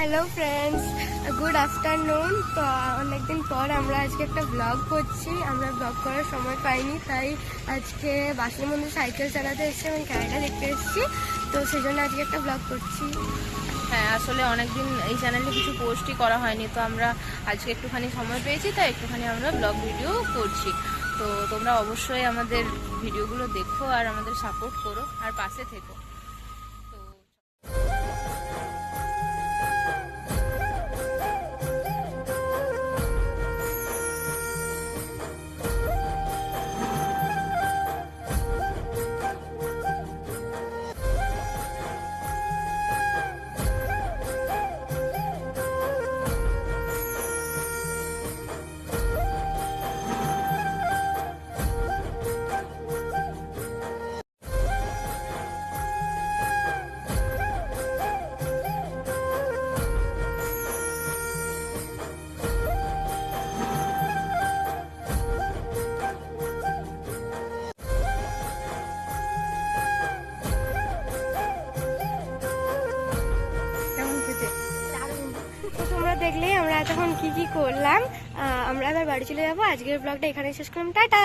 Hello friends good afternoon তো অনেকদিন পর আমরা আজকে একটা ব্লগ করছি। আমরা ব্লগ করার সময় পাইনি, তাই আজকে বাসের মধ্যে সাইকেল চালাতে এসেছি এবং খেলাটা দেখতে এসেছি। তো সেই জন্য আজকে একটা ব্লগ করছি। হ্যাঁ আসলে অনেকদিন এই চ্যানেলে কিছু পোস্টই করা হয়নি, তো আমরা আজকে একটুখানি সময় পেয়েছি, তাই একটুখানি আমরা ব্লগ ভিডিও করছি। তো তোমরা অবশ্যই আমাদের ভিডিওগুলো দেখো আর আমাদের সাপোর্ট করো, আর পাশে থেকো। দেখলেই আমরা এতক্ষণ কি কি করলাম আমরা এবার বাড়ি চলে যাব। আজকের ব্লগটা এখানে শেষ করলাম। টাটা!